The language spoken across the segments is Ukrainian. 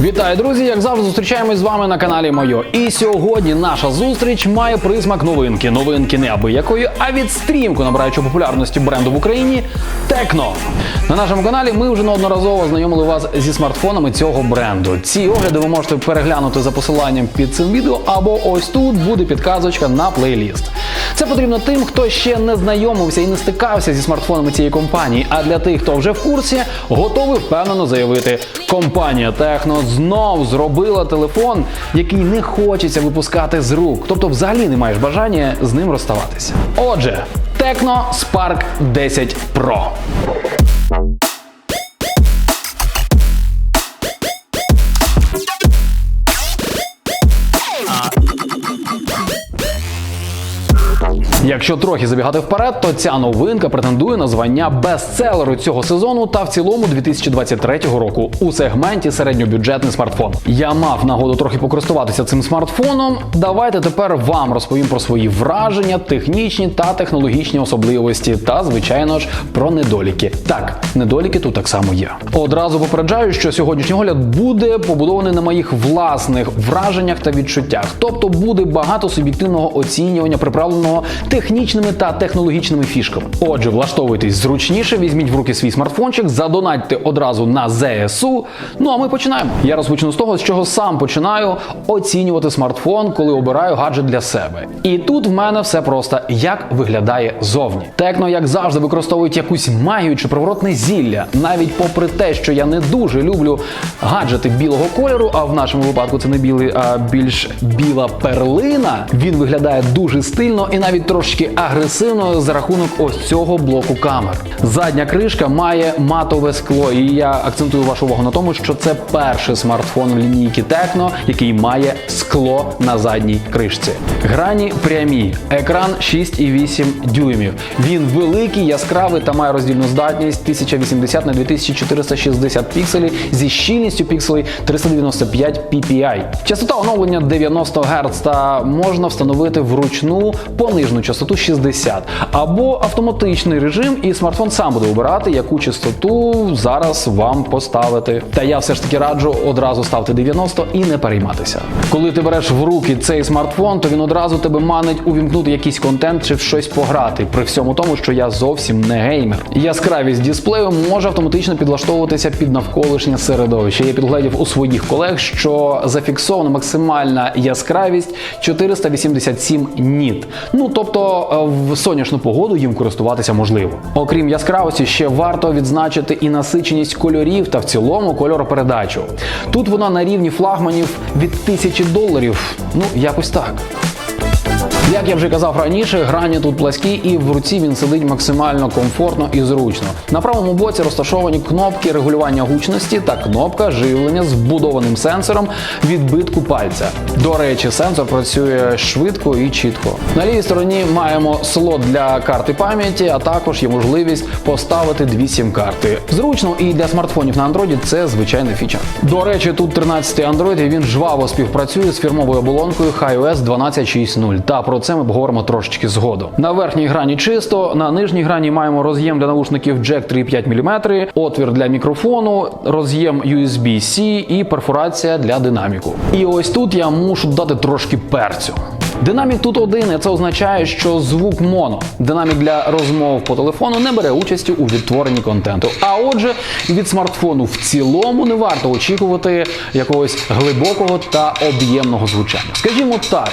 Вітаю, друзі! Як завжди, зустрічаємось з вами на каналі Мойо. І сьогодні наша зустріч має присмак новинки. Новинки не аби якої, а від стрімко набираючи популярності бренду в Україні Текно. На нашому каналі ми вже неодноразово знайомили вас зі смартфонами цього бренду. Ці огляди ви можете переглянути за посиланням під цим відео, або ось тут буде підказочка на плейліст. Це потрібно тим, хто ще не знайомився і не стикався зі смартфонами цієї компанії. А для тих, хто вже в курсі, готовий впевнено заявити: компанія Техно знов зробила телефон, який не хочеться випускати з рук. Тобто, взагалі не маєш бажання з ним розставатися. Отже, Tecno Spark 10 Pro. Якщо трохи забігати вперед, то ця новинка претендує на звання бестселеру цього сезону та в цілому 2023 року у сегменті середньобюджетний смартфон. Я мав нагоду трохи покористуватися цим смартфоном. Давайте тепер вам розповім про свої враження, технічні та технологічні особливості, та звичайно ж про недоліки. Так, недоліки тут так само є. Одразу попереджаю, що сьогоднішній огляд буде побудований на моїх власних враженнях та відчуттях, тобто буде багато суб'єктивного оцінювання, приправленого технічними та технологічними фішками. Отже, влаштовуйтесь зручніше, візьміть в руки свій смартфончик, задонатьте одразу на ЗСУ. Ну а ми починаємо. Я розпочну з того, з чого сам починаю оцінювати смартфон, коли обираю гаджет для себе. І тут в мене все просто як виглядає зовні. Текно, як завжди, використовують якусь магію чи приворотне зілля, навіть попри те, що я не дуже люблю гаджети білого кольору, а в нашому випадку це не білий, а більш біла перлина. Він виглядає дуже стильно і навіть трошки агресивно за рахунок ось цього блоку камер. Задня кришка має матове скло, і я акцентую вашу увагу на тому, що це перший смартфон в лінійки Tecno, який має скло на задній кришці. Грані прямі, екран 6,8 дюймів. Він великий, яскравий та має роздільну здатність 1080 на 2460 пікселів зі щільністю пікселей 395 ppi. Частота оновлення 90 Гц та можна встановити вручну понижну частоту 60 або автоматичний режим, і смартфон сам буде обирати, яку частоту зараз вам поставити. Та я все ж таки раджу одразу ставити 90 і не перейматися. Коли ти береш в руки цей смартфон, то він одразу тебе манить увімкнути якийсь контент чи в щось пограти. При всьому тому, що я зовсім не геймер. Яскравість дисплею може автоматично підлаштовуватися під навколишнє середовище. Я підгледів у своїх колег, що зафіксована максимальна яскравість 487 ніт. Ну тобто е, в сонячну погоду їм користуватися можливо. Окрім яскравості, ще варто відзначити і насиченість кольорів та в цілому кольоропередачу. Тут вона на рівні флагманів від тисячі доларів. Ну якось так. Як я вже казав раніше, грані тут пласкі і в руці він сидить максимально комфортно і зручно. На правому боці розташовані кнопки регулювання гучності та кнопка живлення з вбудованим сенсором відбитку пальця. До речі, сенсор працює швидко і чітко. На лівій стороні маємо слот для карти пам'яті, а також є можливість поставити дві сім-карти. Зручно і для смартфонів на Android це звичайний фічер. До речі, тут 13-й Android і він жваво співпрацює з фірмовою оболонкою HiOS 12.6.0. Та про це ми обговоримо трошечки згодом. На верхній грані чисто, на нижній грані маємо роз'єм для наушників Jack 3,5 мм, отвір для мікрофону, роз'єм USB-C і перфорація для динаміку. І ось тут я мушу дати трошки перцю. Динамік тут один, і це означає, що звук моно. Динамік для розмов по телефону не бере участі у відтворенні контенту. А отже, від смартфону в цілому не варто очікувати якогось глибокого та об'ємного звучання. Скажімо так.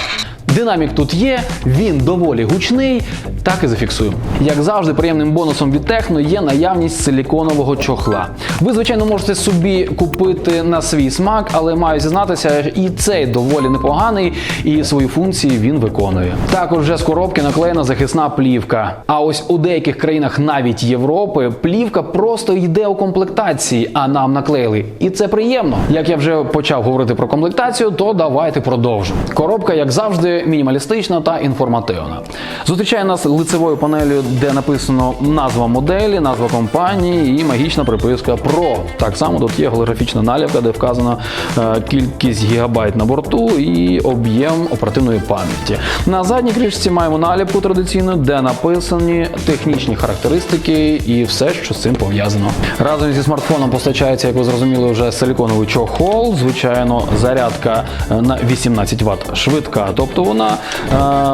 Динамік тут є, він доволі гучний, так і зафіксуємо. Як завжди, приємним бонусом від Техно є наявність силіконового чохла. Ви, звичайно, можете собі купити на свій смак, але маю зізнатися, і цей доволі непоганий, і свої функції він виконує. Також вже з коробки наклеєна захисна плівка. А ось у деяких країнах, навіть Європи, плівка просто йде у комплектації, а нам наклеїли. І це приємно. Як я вже почав говорити про комплектацію, то давайте продовжимо. Коробка, як завжди, мінімалістична та інформативна. Зустрічає нас лицевою панелью, де написано назва моделі, назва компанії і магічна приписка Pro. Так само тут є голографічна наліпка, де вказана е, кількість гігабайт на борту і об'єм оперативної пам'яті. На задній кришці маємо наліпку традиційну, де написані технічні характеристики і все, що з цим пов'язано. Разом зі смартфоном постачається, як ви зрозуміли, вже силіконовий чохол. Звичайно, зарядка е, на 18 Вт швидка. Тобто вона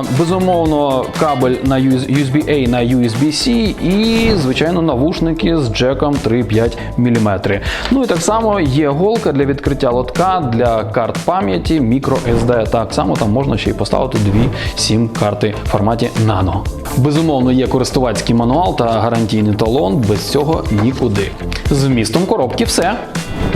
е, безумовно кабель на USB-A на USB-C і, звичайно, навушники з джеком 3,5 мм. Ну і так само є голка для відкриття лотка для карт пам'яті, microSD. Так само там можна ще й поставити дві сім-карти в форматі Nano. Безумовно, є користувацький мануал та гарантійний талон. Без цього нікуди. З вмістом коробки все.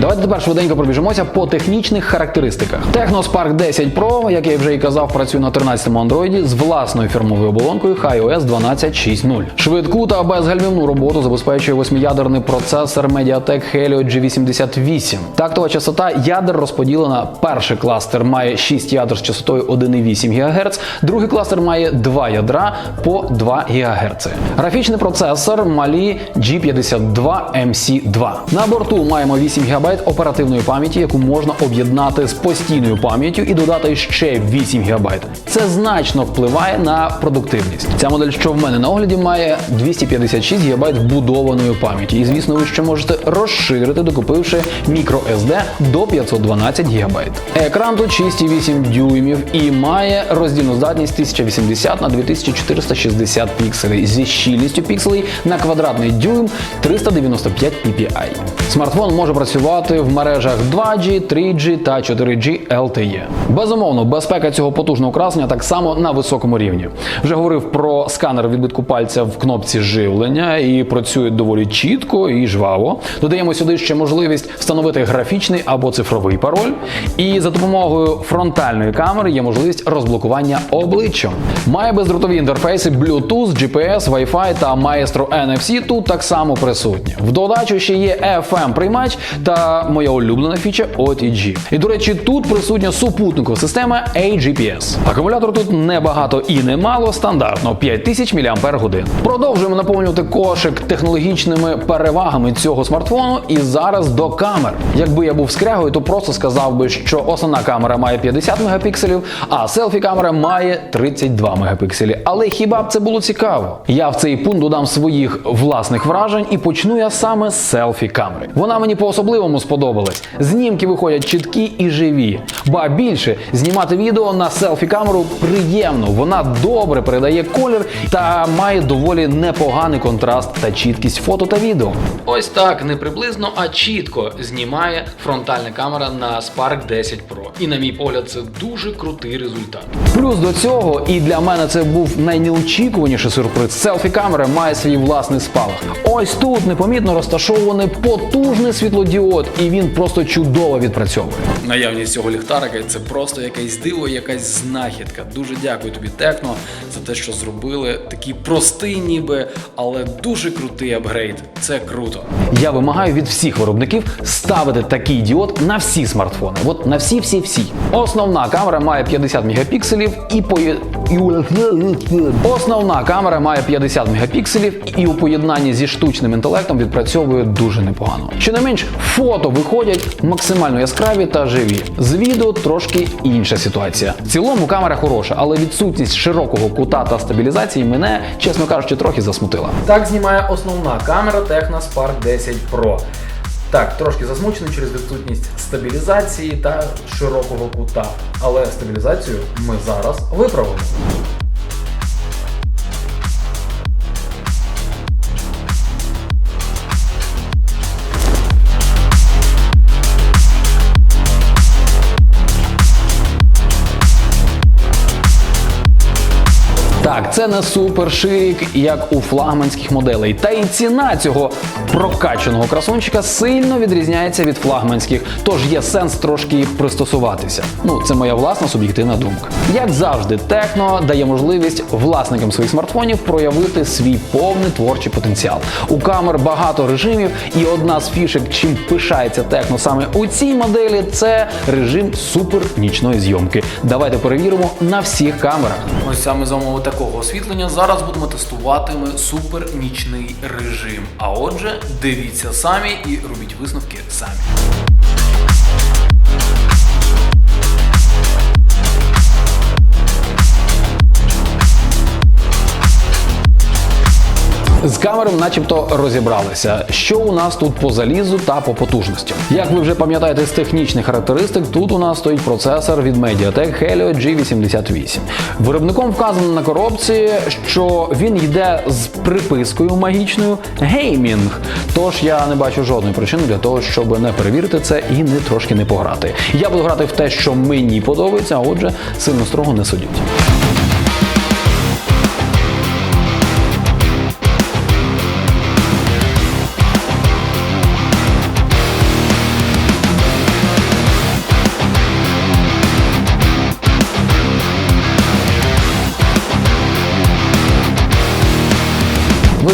Давайте тепер швиденько пробіжимося по технічних характеристиках. Technospark 10 Pro, як я вже і казав, працює на 13-му Android з власною фірмовою оболонкою HiOS 12.6.0. Швидку та безгальмівну роботу забезпечує восьмиядерний процесор Mediatek Helio G88. Тактова частота ядер розподілена. Перший кластер має 6 ядер з частотою 1,8 ГГц, другий кластер має 2 ядра по 2 ГГц. Графічний процесор малі G52 MC2. На борту маємо 8 ГБ оперативної пам'яті, яку можна об'єднати з постійною пам'яттю і додати ще 8 ГБ. Це значно впливає на продуктивність. Ця модель, що в мене на огляді, має 256 ГБ вбудованої пам'яті. І звісно, ви ще можете розширити, докупивши microSD до 512 ГБ. Екран тут 6,8 дюймів і має роздільну здатність 1080 на 2460 пікселей зі щільністю пікселей на квадратний дюйм 395 ppi. Смартфон може працювати в мережах 2G, 3G та 4G LTE. Безумовно, безпека цього потужного красення так само на високому рівні. Вже говорив про сканер відбитку пальця в кнопці живлення і працює доволі чітко і жваво. Додаємо сюди ще можливість встановити графічний або цифровий пароль. І за допомогою фронтальної камери є можливість розблокування обличчям. Має бездротові інтерфейси Bluetooth, GPS, Wi-Fi та Maestro NFC тут так само присутні. В додачу ще є FM приймач та моя улюблена фіча OTG. І до речі, тут присутня супутникова система AGPS. Акумулятор тут небагато і немало, стандартно 5000 мАч. Продовжуємо наповнювати кошик технологічними перевагами цього смартфону. І зараз до камер. Якби я був скрягою, то просто сказав би, що основна камера має 50 мегапікселів, а селфі камера має 32 мегапікселі. Але хіба б це було цікаво? Я в цей пункт додам своїх власних вражень і почну я саме з селфі камери. Вона мені по особливому сподобалась. Знімки виходять чіткі і живі. Ба більше знімати відео на селфі камеру приємно. Вона добре передає колір та має доволі непоганий контраст та чіткість фото та відео. Ось так не приблизно, а чітко знімає фронтальна камера на Spark 10 Pro. І на мій погляд, це дуже крутий результат. Плюс до цього, і для мене це був найнеочікуваніший сюрприз. Селфі камера має свій власний спалах. Ось тут непомітно розташований потужний світлодіод, і він просто чудово відпрацьовує. Наявність цього ліхтарика це просто якесь диво, якась знахідка. Дуже дякую тобі, Техно, за те, що зробили такий простий, ніби, але дуже крутий апгрейд. Це круто. Я вимагаю від всіх виробників ставити такий діод на всі смартфони. От на всі, всі, всі. Основна камера має 50 мегапікселів і по Основна камера має 50 мегапікселів і у поєднанні зі штучним інтелектом відпрацьовує дуже непогано. Щонайменш фото виходять максимально яскраві та живі. З відео трошки інша ситуація. В цілому камера хороша, але відсутність широкого кута та стабілізації мене, чесно кажучи, трохи засмутила. Так знімає основна камера Techno Spark 10 Pro. Так, трошки засмучений через відсутність стабілізації та широкого кута. Але стабілізацію ми зараз виправимо. Так, це не супер ширік, як у флагманських моделей. Та й ціна цього прокачаного красунчика сильно відрізняється від флагманських, тож є сенс трошки пристосуватися. Ну, це моя власна суб'єктивна думка. Як завжди, Техно дає можливість власникам своїх смартфонів проявити свій повний творчий потенціал. У камер багато режимів, і одна з фішек, чим пишається Техно саме у цій моделі, це режим супер нічної зйомки. Давайте перевіримо на всіх камерах. Ось саме за умови такого освітлення зараз будемо тестувати супер нічний режим. А отже, дивіться самі і робіть висновки самі. З камерами начебто розібралися, що у нас тут по залізу та по потужності. Як ви вже пам'ятаєте з технічних характеристик, тут у нас стоїть процесор від Mediatek Helio G88. Виробником вказано на коробці, що він йде з припискою магічною геймінг. Тож я не бачу жодної причини для того, щоб не перевірити це і не трошки не пограти. Я буду грати в те, що мені подобається, а отже, сильно строго не судіть.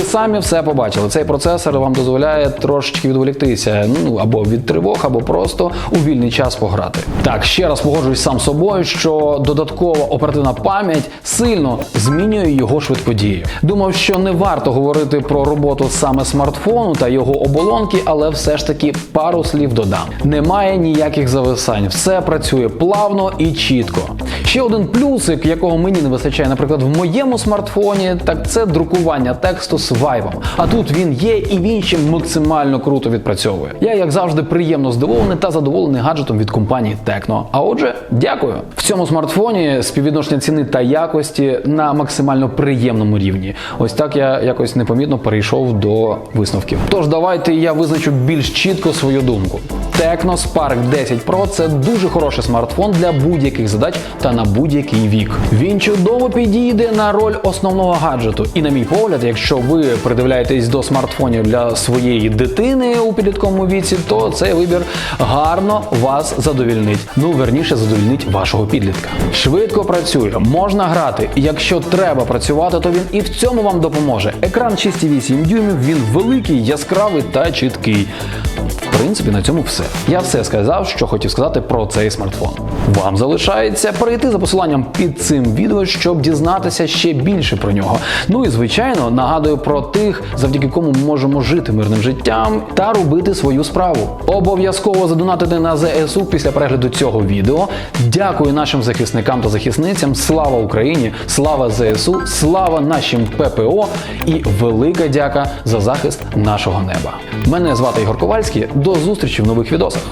Самі все побачили. Цей процесор вам дозволяє трошечки відволіктися, ну або від тривог, або просто у вільний час пограти. Так, ще раз погоджуюсь сам собою, що додаткова оперативна пам'ять сильно змінює його швидкодію. Думав, що не варто говорити про роботу саме смартфону та його оболонки, але все ж таки пару слів додам. Немає ніяких зависань, все працює плавно і чітко. Ще один плюсик, якого мені не вистачає, наприклад, в моєму смартфоні, так це друкування тексту вайбом. А тут він є і він ще максимально круто відпрацьовує. Я, як завжди, приємно здивований та задоволений гаджетом від компанії Tecno. А отже, дякую. В цьому смартфоні співвідношення ціни та якості на максимально приємному рівні. Ось так я якось непомітно перейшов до висновків. Тож давайте я визначу більш чітко свою думку. Tecno Spark 10 Pro це дуже хороший смартфон для будь-яких задач та на будь-який вік. Він чудово підійде на роль основного гаджету. І на мій погляд, якщо ви придивляєтесь до смартфонів для своєї дитини у підлітковому віці, то цей вибір гарно вас задовільнить. Ну верніше задовільнить вашого підлітка. Швидко працює, можна грати. Якщо треба працювати, то він і в цьому вам допоможе. Екран 6,8 дюймів, він великий, яскравий та чіткий. Принципі, на цьому все. Я все сказав, що хотів сказати про цей смартфон. Вам залишається перейти за посиланням під цим відео, щоб дізнатися ще більше про нього. Ну і звичайно, нагадую про тих, завдяки кому ми можемо жити мирним життям та робити свою справу. Обов'язково задонатити на ЗСУ після перегляду цього відео. Дякую нашим захисникам та захисницям. Слава Україні! Слава ЗСУ! Слава нашим ППО і велика дяка за захист нашого неба. Мене звати Ігор Ковальський. До зустрічі в нових відосах.